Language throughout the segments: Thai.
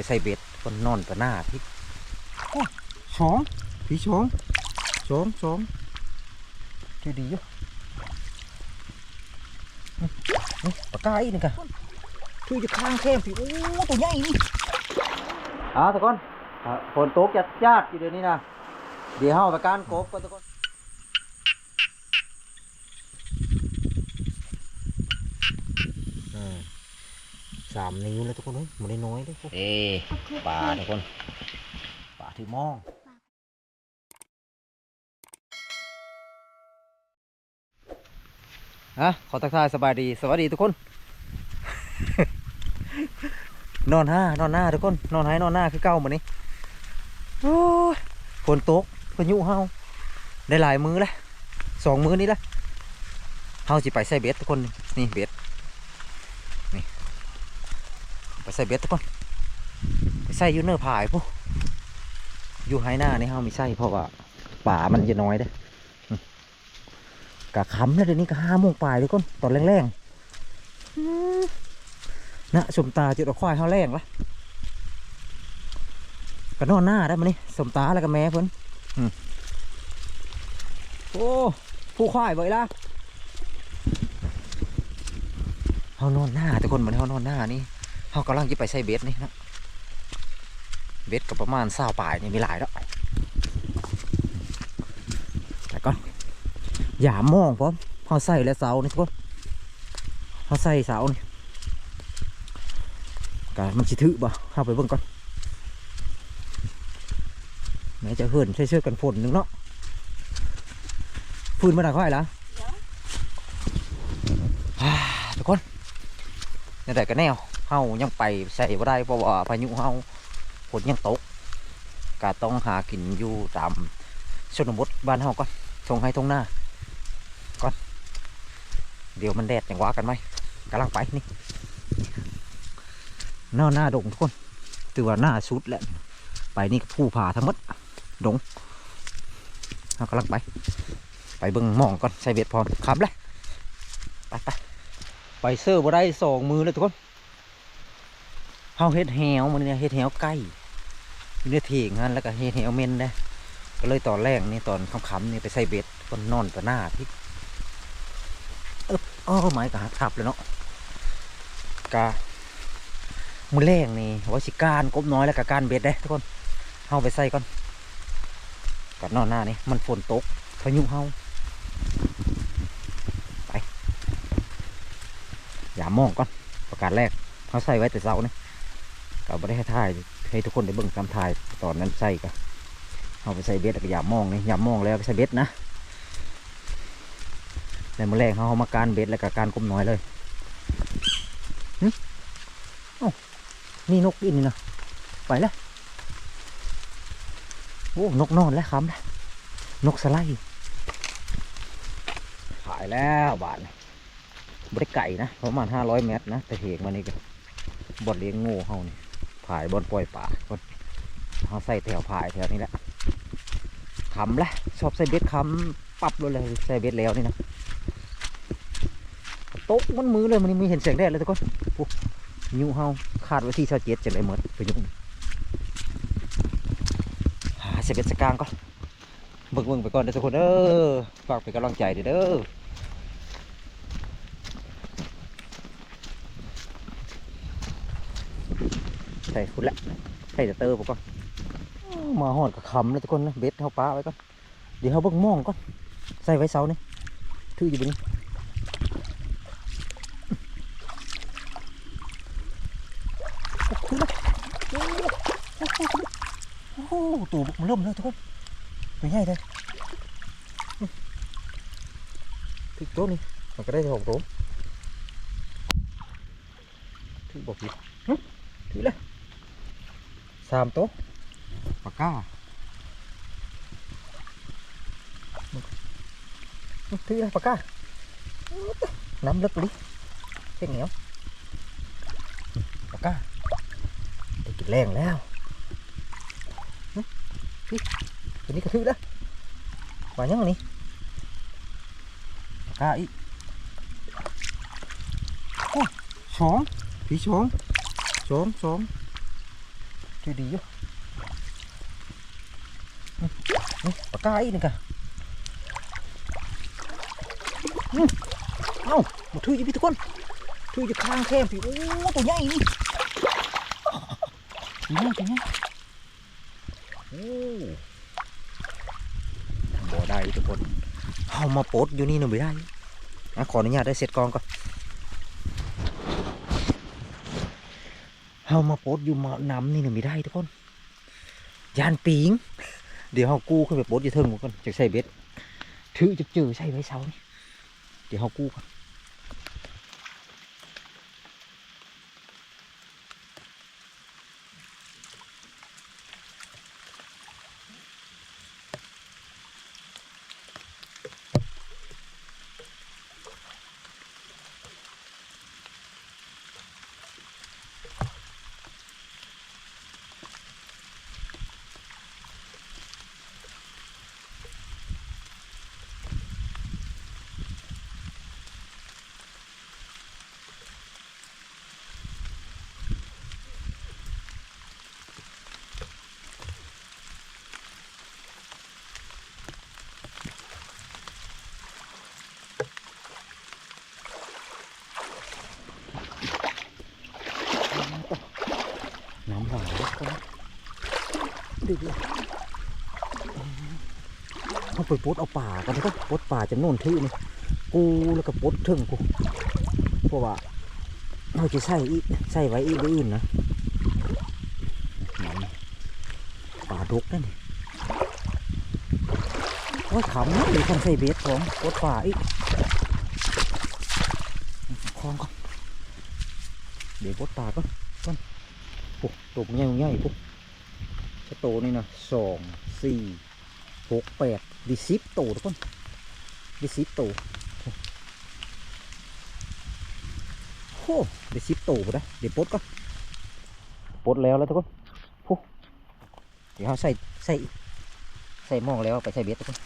ไปใส่เบ็ดคนนอนต่อหน้าพี่โอ้ช้องพี่ช้องช้องช้องดีดีอยู่นี่นี่ปากกาอีกนี่กะคืออยู่ข้างแคมพี่โอ้ตัวใหญ่นี่อ่าทุกคนอ่าฝนตกจัดจ้าดอยู่เดี๋ยวนี้นะเดี๋ยวเฮาไปการกบกันทุกคน สามนิ้วเลยทุกคนเฮ้ยมันได้น้อยเด้เอ้ปลาทุกคนปลาที่มองฮะขอทักทายสบายดี สวัสดีทุกคน นอนห้านอนหน้าทุกคน นอนห้นอนหน้าคือเก้าเหมือนนี้โอ้ยฝนตกพายุเฮาได้หลายมือแล้วสองมือนี้ละเฮาสิไปใส่เบ็ดทุกคนนี่เบ็ด ไปใส่เบ็ดทุกคนไปใส่ยูเนอร์ผายพวกอยู่ไฮหน้านี่เฮามีใส่เพราะว่าป่ามันจะน้อยเด้กะค้ำแล้วเดี๋ยวนี้ก็ห้าโมงปลายทุกคนตอนแรงๆนะสมตาจุดอควายเฮาแรงละก็นอนหน้าได้มานี่สมตาแล้วก็แม่เพิ่นอืมโอ้ผู้ควายเบยละเฮานอนหน้าทุกคนเหมือนเฮานอนหน้านี่ เขากำลังจะไปใส่เบ็ดนี่นะเบ็ดกับประมาณเศร้าปลายนี่มีหลายแล้วแต่ก็อย่ามองพร้อมเขาใส่แล้วเสานี่ทุกคนเขาใส่เสานี่กะมันชิถือบ่เข้าไปเบิ่งก่อนแม้จะเหินใช้เชือกกันฝนหนึ่งเนาะฟืนมาหนักค่อยละอ่าทุกคนนี่แต่ก็แนว เฮายังไปใส่บ่ได้เพราะว่าพายุเฮาฝนยังตกก็ต้องหากินอยู่ตามชนบทบ้านเฮาก่อนทงให้ทงหน้าก่อนเดี๋ยวมันแดดอย่างว่ากันไหมกำลังไปนี่หน้าหน้าดงทุกคนถือว่าหน้าสุดแหละไปนี่ก็ผู้ผ่าทั้งหมดดงเรากำลังไป ไปเบิ่งมองก่อนใส่เบ็ดพร้อมขับเลยไปไปไปเซอร์บ่ได้สองมือเลยทุกคน เฮาเฮ็ดแหวมันเนี่ยเฮ็ดแหวใกล้อยู่ในเถียงนั่นแล้วก็เฮ็ดแหวเม่นได้ก็เลยตอนแรกนี่ตอนค่ำๆนี่ไปใส่เบ็ดคนนอนต่อหน้าพี่เอออ้อไม้กะทับเลยเนาะกะมือแรงนี่ว่าสิการกบน้อยแล้วก็การเบ็ดได้ทุกคนเฮาไปใส่ก่อนกับนอนหน้านี่มันฝนตกพายุเฮาไปอย่ามองก่อนประกาศแรกเขาใส่ไว้แต่เช้านี่ ก็ไม่ได้ให้ถ่ายให้ทุกคนได้เบิ่งตามถ่ายตอนนั้นใส่ก็เอาไปใส่เบ็ดแล้วก็อย่ามองนี่อย่ามองแล้วก็ใส่เบ็ดนะในมือแรกเขาเอามาการเบ็ดแล้วก็การก้มน้อยเลยหึอ้นี่นกอินนี่นะไปแล้วโอ้นกนอนแล้วครับแล้วนกสไลด์ขายแล้วบาทบริไก่นะประมาณห้าร้อยเมตรนะแต่เหงมานี่ก็บดเลี้ยงงูเฮานี่ ผายบอลปล่อยป่าบดเขาใส่แถวผายแถวนี้แหละคำละชอบใส่เบ็ดคำปรับเลยเลยใส่เบ็ดแล้วนี่นะโต๊ะมันมือเลยมันมีเห็นเสียงแดดเลยทุกคนปุ๊ยูเฮาคาดไว้ที่ชาเจ็ดจะได้หมดไปยุ่งหาใส่เบ็ดสกางก่อนเบิ่งเบิ่งไปก่อนเด้อทุกคนเด้อฝากเป็นกำลังใจเด้อเด้อ ใส่ คุณละใส่แต่เตอร์ผมก่อนมาหอดกับคำเลยทุกคนนะเบ็ดเขาปลาไว้ก่อนเดี๋ยวเขาเบิ่งมองก่อนใส่ไว้เสานี่ถืออยู่บนนี้โอ้ตัวมันเริ่มเลยทุกคนไม่ใหญ่เลยถือตัวนี้มันก็ได้หกตัวถือบอกผิดถือเลย สามโต๊ะปากกาถือเลยปากกาน้ำลึกลิเส้นเหนียวปากกาได้กินแรงแล้วพี่ตัวนี้ก็ถือแล้วมายังไงนี่ปากกาอีกโอ้สองพี่สองสองสอง ถือดีอยู่นี่นี่ปากกาอีกนึงกะนี่เอ้ามาถืออยู่พี่ทุกคนถืออยู่ข้างแคมพี่โอ้ตัวใหญ่นี่ตัวใหญ่ตัวใหญ่โอ้บ่ได้ทุกคนเฮามาปดอยู่นี่หนูไม่ได้ขออนุญาตได้เสร็จกองก่อน เฮามาโพสอยู่หมาน้ำนี่หน่งไม่ได้ทุกคนยานปิงเดี๋ยวเฮากู้ขึ้นไปโพสอยู่เทิงก่อนจะใส่เบ็ดถือจะเจอใช่ไหมเช้านี่เดี๋ยวเฮากู้ก่อน น้ำหลยทุกคนดูดิเขาไปโพสต์เอาป่ากันกคนโพสต์ป่าจำนวนที่นี่กูแล้วก็โพสต์เทิงกูเพราะว่าเราจะใส่อีใส่ไว้อีกอื่นนะป่าดกนั่นนี่โอ้ยขำนะเลยคนใส่เบสของโพสต์ป่าอีกคลองก่อนเดี๋ยวโพสต์ป่าก่อน ปุ๊บตัวใหญ่ใหญ่ปุ๊บจะโตนี่นะสองสี่หกแปดดิสิบโตทุกคนดิสิบโตโอ้ดิสิบโตไปได้เดี๋ยวปดก่อนปดแล้วแล้วทุกคนปุ๊บเดี๋ยวเขาใส่ใส่ใส่หม้องแล้วไปใส่เบ็ดทุกคน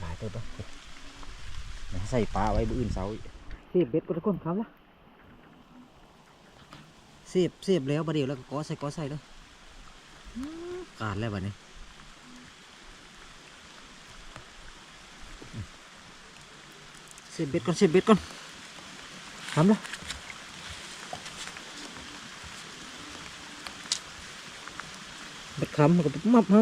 หลายตัวปะเดี๋ยวใส่ปลาไว้บื้ออื่นเสาอีกเสียบเบ็ดก็ทุกคนครับละ สียบเสียบแล้วประเดี๋ยวแล้วก็กอใส่ก้อใส่เลยกาดแล้วบัดนี้เสียบเบ็ดก่อนเสียบเบ็ดก่อนทำเลยเบ็ดคำแล้วก็มับเฮา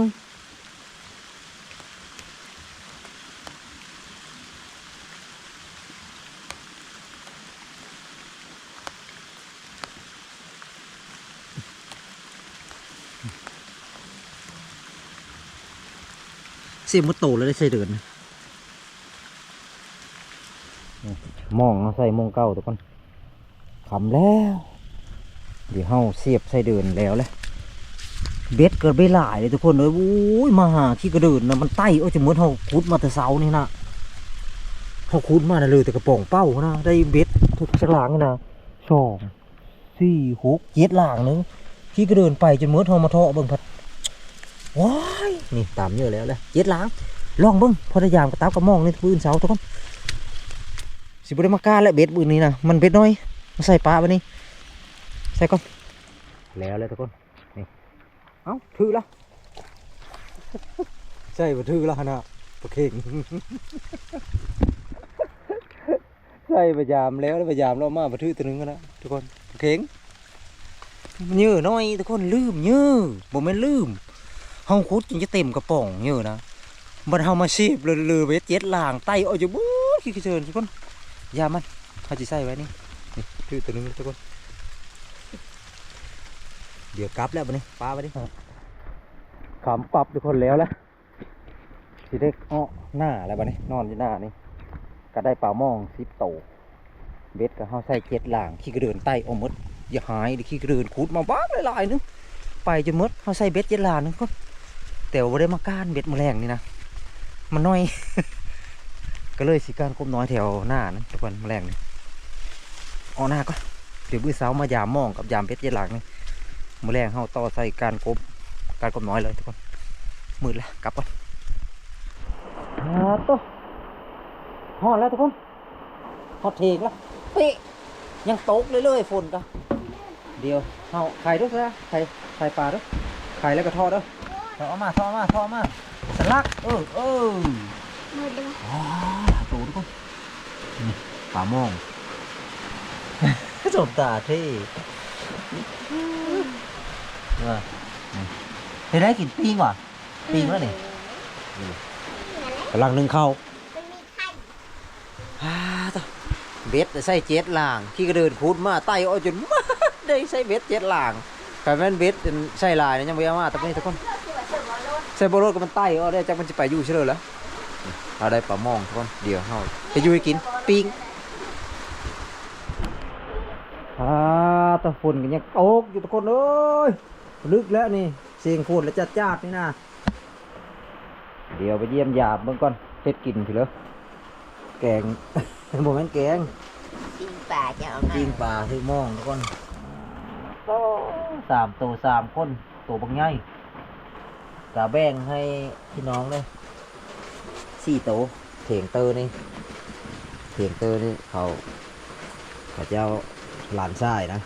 สียมุดโตแล้วได้ใส่เดือนมองเอาใส่มองเก้าทุกคนคำแล้ว เดี๋ยวเฮาเสียบใส่เดือนแล้วแหละเบ็ดเกิดไปหลายเลยทุกคนเลยโอ้ยมาหาขี้กระเดินนะมันไต่เอาจะเหมือนเฮาขุดมาแต่เสานี่นะเฮาขุดมาเลยแต่กระป๋องเป้านะได้เบ็ดทุกฉลางนี่นะสองสี่หกเจ็ดหลางนึงขี้กระเดินไปจนเหมือนเฮามาเทาะเบิ่งพัด นี่ตามเยอะแล้วแหละเจ็ดหลางลองเบิ่งพอได้ยามกระตับกระมองนี่ปืนเสาทุกคนสิบ่ได้มาก้าและเบ็ดปืนนี้นะมันเบ็ดน้อยมาใส่ปลาไปนี่ใส่ก่อนแล้วเลยทุกคนนี่เอ้าถือละใช่บ่ถือละนะปลาเข่งใช่พยายามแล้วแล้วพยายามเรามาบ่ถือตัวนึงกันนะทุกคนปลาเข่งมันเยอะน้อยทุกคนลืมเยอะบ่แม่นลืม เฮาขุดจนจะเต็มกระป๋องเยอะนะบัดเฮามาชีบเลยเลยเบ็ดเจ็ดล่างไตเอาจะบู๊ดขี้กระเจินทุกคนยามันเขาจะใส่ไว้นี่นี่ถือตัวนึงทุกคนเดี๋ยวกลับแล้วบัดนี้ปลาไปดิขำปรับทุกคนแล้วแหละสิได้อ้อหน้าแล้วบัดนี้ นอนอยู่หน้านี่ก็ได้ปลามองสิบโตเบ็ดก็เฮาใส่เจ็ดล่างขี้กระเดินไตเอาหมดอย่าหายดิขี้กระเดินขุดมาบ้างหลายๆนึงไปจนมดเฮาใส่เบ็ดเจ็ดล่างนึงก็ แต่ว่าได้มาก้านเบ็ดแมลงนี่นะมันน้อย ก็เลยสิการกบน้อยแถวหน้านะทุกคนแมลงนี่เอาหน้าก็เดี๋ยวบื้อเสามายามมองกับยามเบ็ดเจ็ดล่างนี่มือแรงเข้าต่อใส่การกบการกบน้อยเลยทุกคนมืดแล้วกลับก่อนฮาโตฮอดแล้วทุกคนฮอดเทงแล้วเป๊ะยังตกเลยเลยฝนกันเดียวเอาไข่ด้วยซะไข่ไข่ปลาด้วยไข่แล้วก็ทอดด้วย อดเอามาทอดเอามาทอดเอามาสลัก เออเออมือดึงว้าโตทุกคนนี่ปลาโมองสบตาเท่ว่าเฮ้ยได้กินปิ้งว่ะปิ้งแล้วนี่กำลังนึ่งข้าวมันมีไข่ฮ่าต่อเบ็ดใส่เจ็ดล่างขี้กระเดินคูดมาไต่เอาจนมาได้ใส่เบ็ดเจ็ดล่างกลายเป็นเบ็ดเป็นใส่ลายนะยังไม่เอามาแต่นี่ทุกคน ใส่บอลรถก็มันไต่เอาได้จักมันจะไปอยู่เฉลยแล้วเอาได้ปลาหมองทุกคนเดี๋ยวเฮาจะอยู่ให้กินปิ้งอ่าตะฝุ่นกันยังโอ๊กอยู่ทุกคนเอ้ยลึกแล้วนี่เสียงฝุ่นแล้วจัดจ้าดนี่นะเดี๋ยวไปเยี่ยมยามเบิ่งก่อนเฮ็ดกินทีเลยแกงโมเมนแกงปิ้งปลาจะเอามายิงปลาที่มองทุกคนสามตัวสามคนตัวบางใหญ่ กะแบ่งให้พี่น้องเลยสี่ตัวเถียงเตอร์นี่เถียงเตอร์นี่เขาเขาเจ้าหลานชายนะ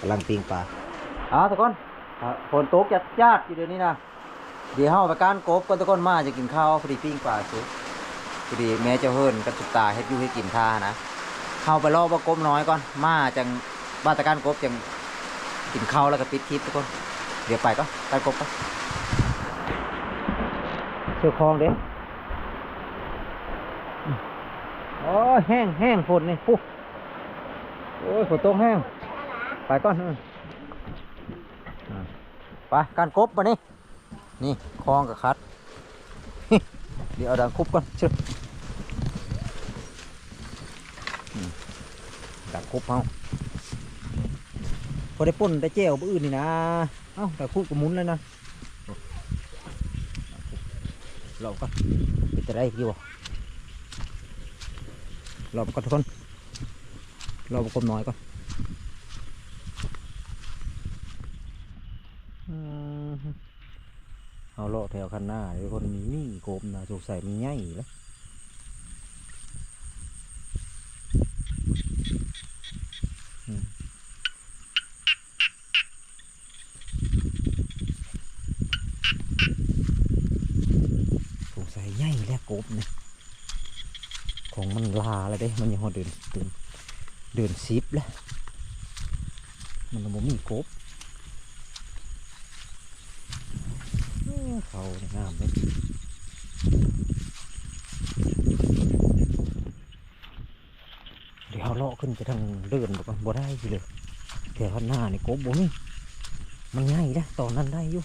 กำลังปิงปลาเอาทุกคนฝนตกจัดจ้าดอยู่เดี๋ยวนี้นะเดี๋ยวเฮาไปการกบกันทุกคนมาจะกินข้าวพอดีปิ้งปลาสุดพอดีแม่เจ้าเฮิรนกับสุดตาเฮ็ดยู่ให้กินท่านะเข้าไปรอบว่ากบน้อยก่อนมาจังมาตรการกบจังกินข้าวแล้วก็ปิดคลิปทุกคน เดี๋ยวไปก็การกบก็ เชือกคลองเด้โอ้แห้งแห้งฝนนี่ปุ๊บโอ้ยฝนตกแห้ง ไปก่อนไปการกบมานี่นี่คลองกับคัด เดี๋ยวเอาดังคุบก่อนเชื่อดักคุบเอาพอได้ป่นได้เจวบื้อนี่นะ เอ้าดักคุบก็หมุนเลยนะ เราก็จะได้กี่วะเราก็ทุกคนเรากลมน้อยก่อนเอาเลาะแถวคันหน้าเดี๋ยวคนมีมีโกมนะสงสัยมีง่ายแล้ว สงสัยใหญ่แล้วกบเนี่ยของมันลา เด้มันยังหอเดินเดินเดินซิปแล้วมันบ่มีกบเขางามเลยเดี๋ยวเลาะขึ้นไปทางเดินบ่ก่อนบ่ได้สิเลยแถวข้างหน้านี่กบบ่มีมันง่ายนะตอนนั้นได้อยู่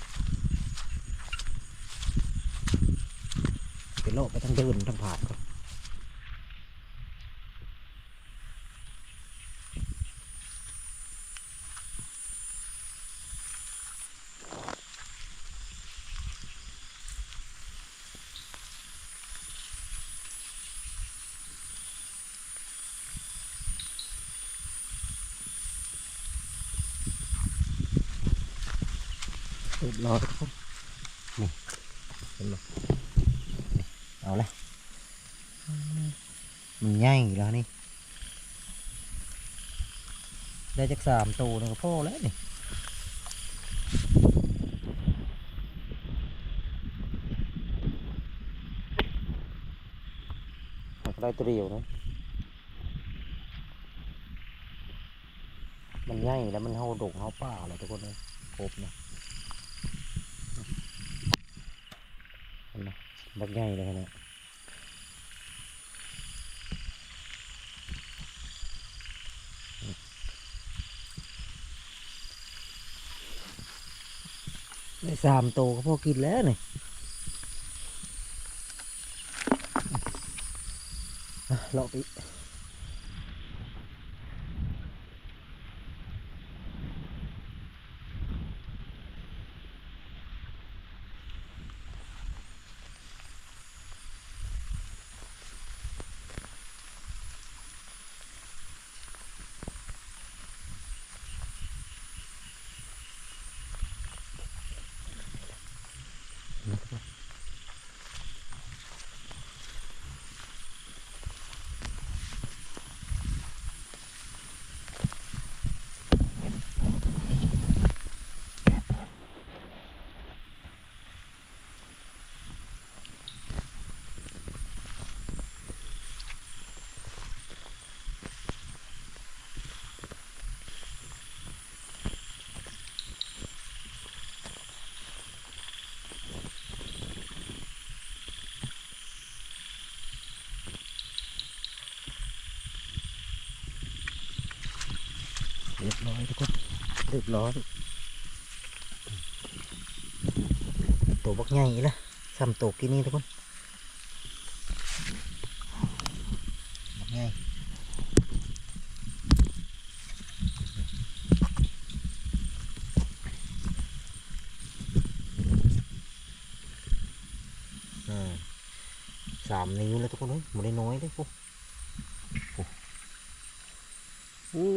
ไปโลกไปทางเดินทางผ่านก่อนเร้อยนี่เห็นไหมเอาลยมันใหญ่แล้วนี่ ได้จากสามตัวนึงก็พอแล้วนี่ได้ตัวเดียวนะมันใหญ่แล้วมันเฮาดงเฮาป่าเลยทุกคนเลยครบนะเห็นไหม บักใหญ่เลยนะได้สามโตก็พอกินแล้วนี่เลาะไป เรียบร้อยตัวบักใหญ่ละซ้ำตัวกินนี่ทุกคนบักใหญ่อืมสามนิ้วแล้วทุกคนเอ้ยมันได้น้อยเลยพวกโอ้โอ้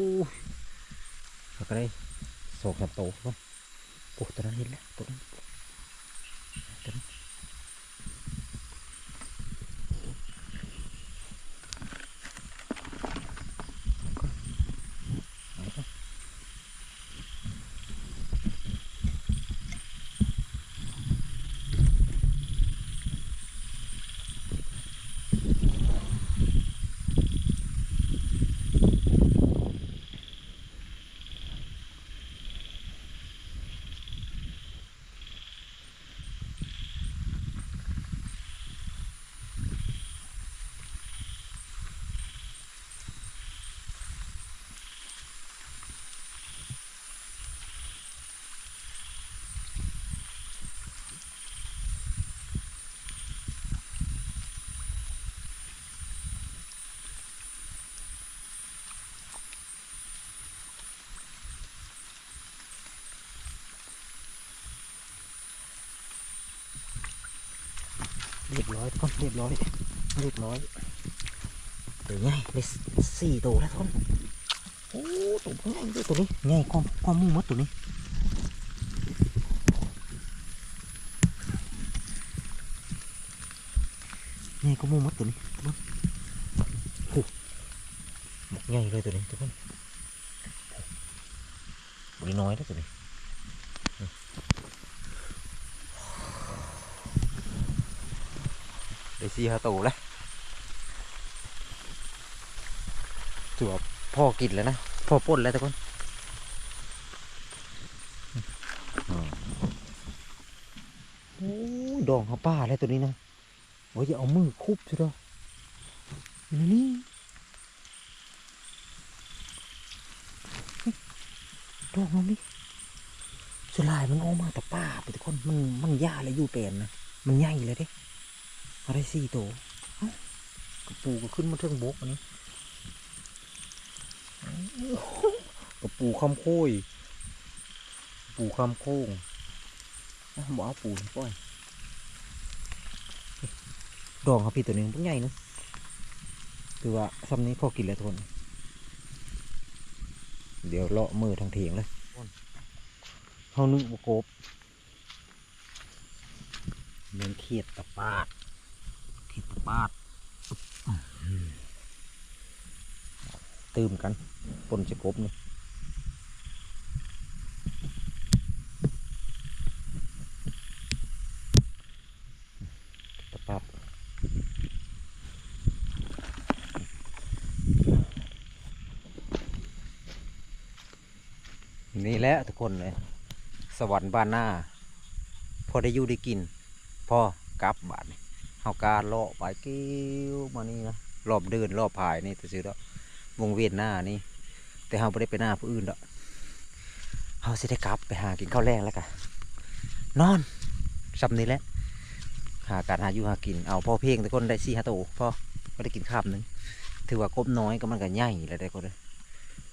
แล้วก็ได้ส องสามโตวทุกคนตัวนั้นเห็นแล้วตัวนั้นตัว เรียบร้อยทุกคนเรียบร้อยเรียบร้อยตัวใหญ่ได้สี่ตัวแล้วทุกคนโอ้ตัวใหญ่ด้วยตัวนี้ใหญ่ความความมุ่งมัดตัวนี้ใหญ่ความมุ่งมัดตัวนี้ทุกคนโอ้หมกใหญ่เลยตัวนี้ทุกคนโอ้ตัวน้อยแล้วตัวนี้ ได้สี่ห้าตัวแล้วถือว่าพ่อกินแล้วนะพ่อป่นแล้วทุกคนโอ้ดองเขาป้าแล้วตัวนี้นะโอ้ยเอามือคุบใช่ไหมนี่ดองมันนี่สลายมันออกมาแต่ป้าไปทุกคนมันมันยาเลยอยู่เป็นนะมันใหญ่เลยเด้ อะไรสี่ตัวกระปูก็ขึ้นมาเทิงบกอันนี้กระปูคำโค้ยปูคำโค้งอะบอกเอาปู่ปล่อยดองครับพี่ตัวนึงพวกใหญ่นะคือว่าซ้ำนี้พอกินแล้วทุกคนเดี๋ยวเลาะมือทางเถียงเลยเขานึกว่ากบเหมือนเขียดตะปาด ปาดตื่มกันปนจะกบนี่ตะปาดนี่แหละทุกคนเลย สวรรค์บ้านหน้า พอได้อยู่ได้กิน พอกลับบาทนี่ เฮาการเลาะไปกิ้วมานี่นะรอบเดินรอบผายนี่แต่ซื้อแล้ววงเวียนหน้านี่ แต่เฮาไม่ได้ไปหน้าผู้อื่นดอกเฮาสิได้กลับไปหากินข้าวแรงแล้วกันนอนซับนี้แหละหาการหาอยู่หากินเอาพ่อเพ่งแต่คนได้สี่ห้าโตวพ่อก็ได้กินข้ามหนึงถือว่ากบน้อยก็มันก็ใหญ่แล้วได้ก็เลย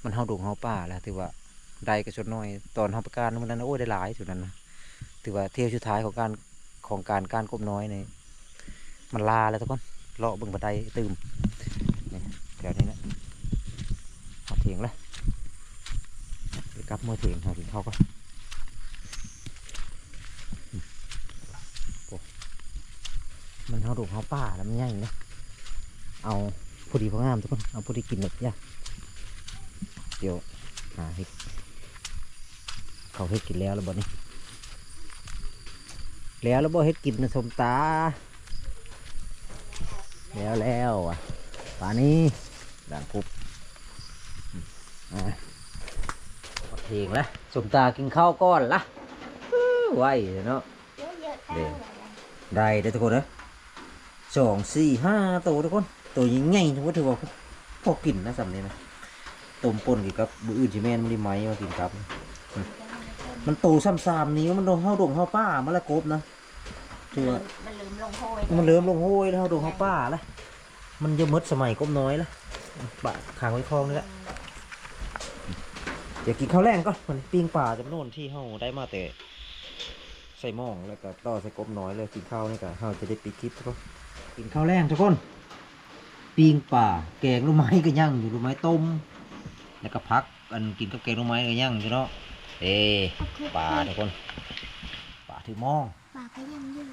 มันเฮาดงเฮาป่าแล้วถือว่าได้ก็ชดน้อยตอนเฮาไปการมันนั้นโอ้ยได้หลายสุดนั้นนะถือว่าเที่ยวสุดท้ายของการของการการกบน้อยใน มันลาแล้วทุกคนเลาะบิ่งบันไดตื่มนี่แถวนี้นะเอาเถียงเลยไปกับมือเถียงหากินข้าก็มันเท่าดูเขาป่าแล้วมันใหญ่นะเอาพอดีพองามทุกคนเอาพอดีกินหมดย่าเดี๋ยวหาเห็ดเขาเห็ดกินแล้วแล้วบ่นี่แล้วแล้วบ่เห็ดกินนะสมตา แล้วแล้วอะป่านี้ด่างคุบอืมอะมาเทียงละสมตากินข้าวก้อนละอื้อไหวเนาะเยอะๆเดี๋ได้ยวได้เด้อทุกคนนะสองสี่ห้าตัวทุกคน ตัวยิ่งใหญ่ทุกคนถือว่าพอกินนะสำเนียนะต้มป่นกี่กับมืออื่นจิแมนมันได้ไหมมากินครับ มันโตซ้ำๆนี้มันโดนเฮาดงเฮาป้ามาละกบนะ ถือว่ามันลืมลงโพยมันเริ่มลงห้วยแล้วเฮาดงเฮาป้าแล้วมันจะหมดสมัยกบน้อยแล้วปะขางไว้คลองนี่แหละเดี๋ยวกินข้าวแรงก่อนมันปิ้งปลาจำนวนที่เฮาได้มาแต่ใส่หม้องแล้วก็ต่อใส่กบน้อยเลยกินข้าวนี่ก็เฮาจะได้ปิดคลิปทุกคนกินข้าวแรงทุกคนปิ้งปลาแกงลูกไม้ก็ย่างอยู่ลูกไม้ต้ม แล้วก็พักอันกินกับแกงลูกไม้ก็ย่างอยู่เนาะเอ้ปลาทุกคนปลาถือหม้อง ปากก็ยังอยู่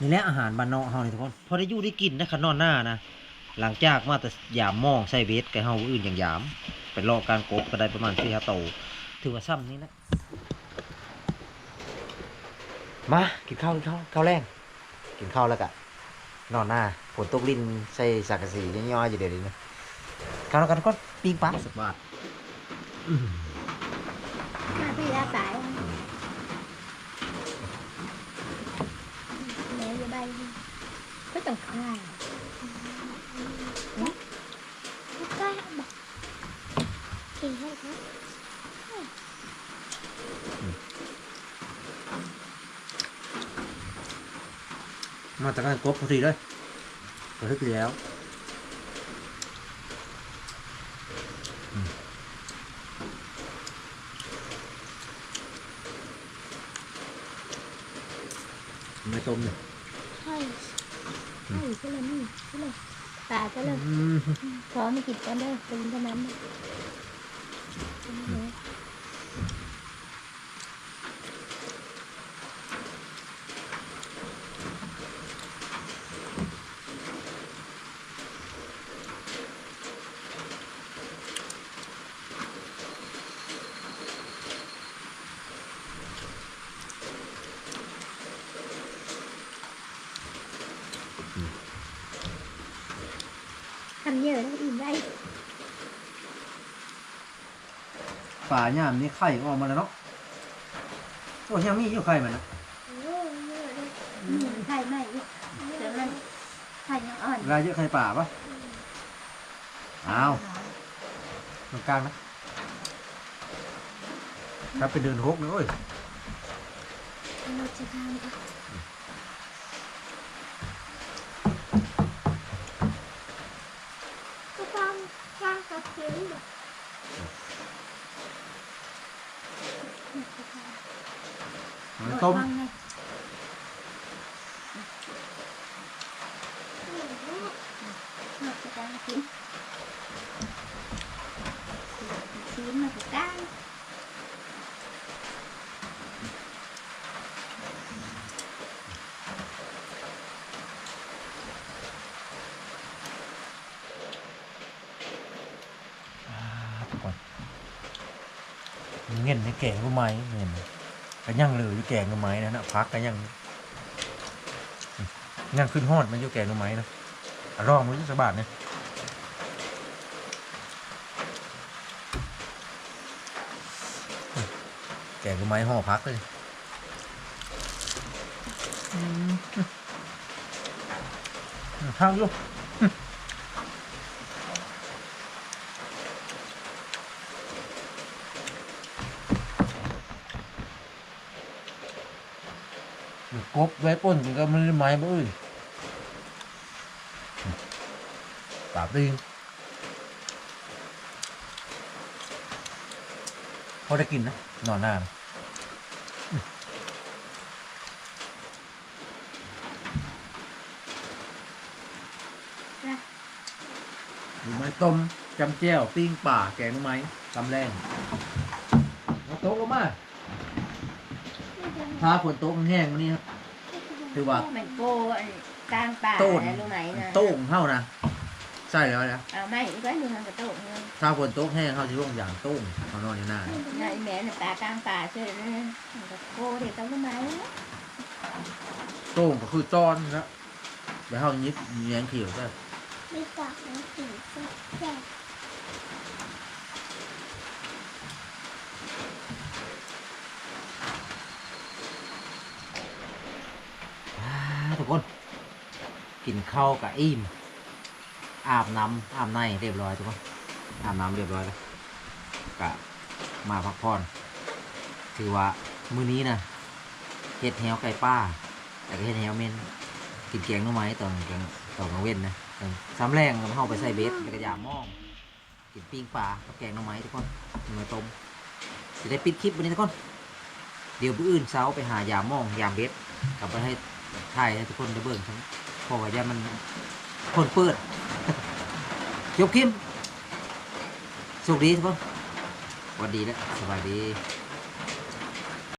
นี่แหละอาหารบ้านนอกเฮานี่ทุกคนพอได้อยู่ได้กินนะขนอนหน้านะหลังจากมาแต่ยามหมองใส่เวทกับเฮาอื่นอย่างยามเป็นรอการกบก็ได้ประมาณสี่ห้าโตวถือว่าซ้ำนี่นะมากินข้าวกินข้าวข้าวแรงกินข้าวแล้วกะนอนหน้าฝนตกลิ้นใส่สักกะสีย่อยๆอยู่เดี๋ยวนี้นะข้าวแล้วกันก็ปิ้งปลาสักบาทอื้อมาพี่อาสายแล้วจะได้ ก็ต้องคลายแล้วก็แบบกิ นให้ครับมาจากการกบพอดีเลยพอดีแล้วอืมไม่ต้มเนี่ยใช่ใช่ก็เลยนี่ก็เลยตาก็เลยอืมพร้อมกินกันได้ตื่นกันน้ำเลย ทำเยอะแล้วอิ่มได้ ป่าย่ามนี่ไข่ออกมาแล้วเนาะโอ้ยังมีอยู่ไข่มันนะไข่ใหม่เดี๋ยวมันไข่ยังอ่อนรายเยอะไข่ป่าปะอ้าวตรงกลางนะถ้าเป็นเดือนหกนะโอ้ย เราจะทำก็ต้องข้างกับพื้น มันต้มเราจะได้ กินชิ้นมาถูกได้ทุกคนเงี้ยในแกงรู้ไหมเงี้ยก็ยังเหลยอยู่แกงรู้ไหมนะนะพักก็ยังยังขึ้นฮอดมันอยู่แกงรู้ไหมนะอะลองมันจะสกบาทเนี่ยแกงรู้ไหมห่อพักเลยอืมข้าวอยู่ กบ ไว้ป้นก็ไม่ได้ไม้บ่อื่นปราบดิงพอได้กินนะนอนหน้านะหรือไม้ต้มจำแจ้วปิ้งป่าแกงน่อไม้ตำแรงเอาโต๊ะลงมาถ้าฝนโต๊ะมันแห้งมันนี่ครับ ถือว่าเหมือนโก้กลางป่าโต้นรู้ไหมนะโต้งเท่านะใช่แล้วนะเอาไม่อีกไว้หนึ่งมันก็โต้งเลยถ้าฝนโต๊ะแห้งเขาจะร่วงอย่างโต้งเขานอนอยู่หน้านายแม่น่ะป่ากลางป่าเฉยเลยมันก็โก้เด็กต้องรู้ไหมโต้งก็คือจอนนะเดี๋ยวเขายิบแยงเขียวใช่ ไม่กลับไม่ถึงแค่ ทุกคน กินข้าวกับอิ่มอาบน้ำอาบในเรียบร้อยทุกคนอาบน้ำเรียบร้อยแล้วกะมาพักผ่อนถือว่ามื้อนี้นะเฮ็ดแฮวไก่ป้า แต่ก็เฮ็ดแฮวเมนกินแกงหน่อไม้ตอนกลางตอนกลางเว้นนะสามแรงก็เฮาไปใส่เบสแล้วก็ยามหม้องกินปิ้งปลากับแกงหน่อไม้ทุกคนมาต้มสิได้ปิดคลิปวันนี้ทุกคนเดี๋ยวผู้อื่นเช้าไปหายามหม้องยามเบสกลับไปให้ถ่ายให้ทุกคนได้เบิ่งทั้ง เพราะว่าอย่ามันคนเปิดยกคิมสุขดีทุกคนสวัสดีแล้วสบายดี